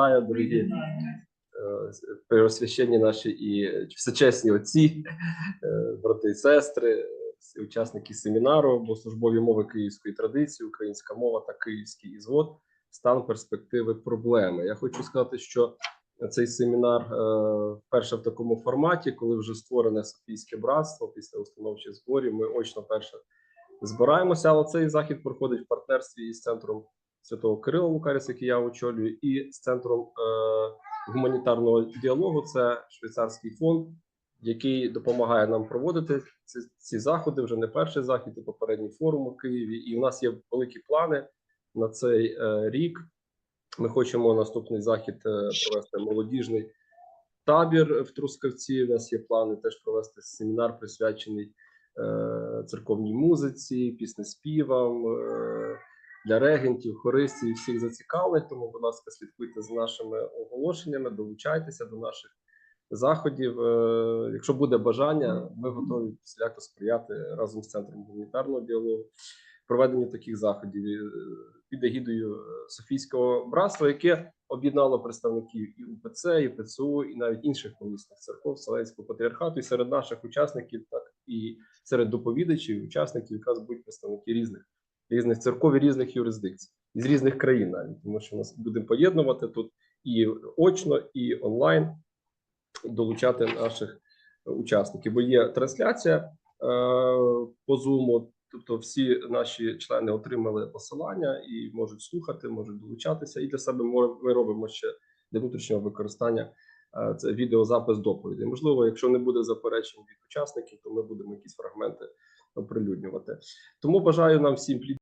Вітаю, дорогі е, наші і всечесні отці, е, брати і сестри, всі учасники семінару, бо службові мови київської традиції, українська мова та київський ізвод, стан перспективи проблеми. Я хочу сказати, що цей семінар е, вперше в такому форматі, коли вже створене Софійське братство після установчих зборів. Ми очно перше збираємося, але цей захід проходить в партнерстві із центром Святого Кирила Лукаріс, який я очолюю, і з центром е, гуманітарного діалогу. Це швейцарський фонд, який допомагає нам проводити ці, ці заходи. Вже не перший захід, і попередній форум у Києві. І у нас є великі плани на цей е, рік. Ми хочемо наступний захід е, провести молодіжний табір в Трускавці. У нас є плани теж провести семінар, присвячений е, церковній музиці, піснеспівам. Е, для регентів, хористів і всіх зацікавлених. Тому, будь ласка, слідкуйте за нашими оголошеннями, долучайтеся до наших заходів. Е, Якщо буде бажання, ми готові всіляко сприяти разом з центром гуманітарного діалогу проведенню таких заходів е, під егідою е, Софійського братства, яке об'єднало представників і УПЦ, і ПЦУ, і навіть інших помісних церков Вселенського патріархату. І серед наших учасників, так і серед доповідачів, учасників, якраз будуть представники різних різних церков і різних юрисдикцій із різних країн, навіть тому, що ми будемо поєднувати тут і очно, і онлайн долучати наших учасників. Бо є трансляція е, по Zoom, тобто всі наші члени отримали посилання і можуть слухати, можуть долучатися. І для себе ми- робимо ще для внутрішнього використання. е, Це відеозапис доповідей. Можливо, якщо не буде заперечень від учасників, то ми будемо якісь фрагменти оприлюднювати. Тому бажаю нам всім плід.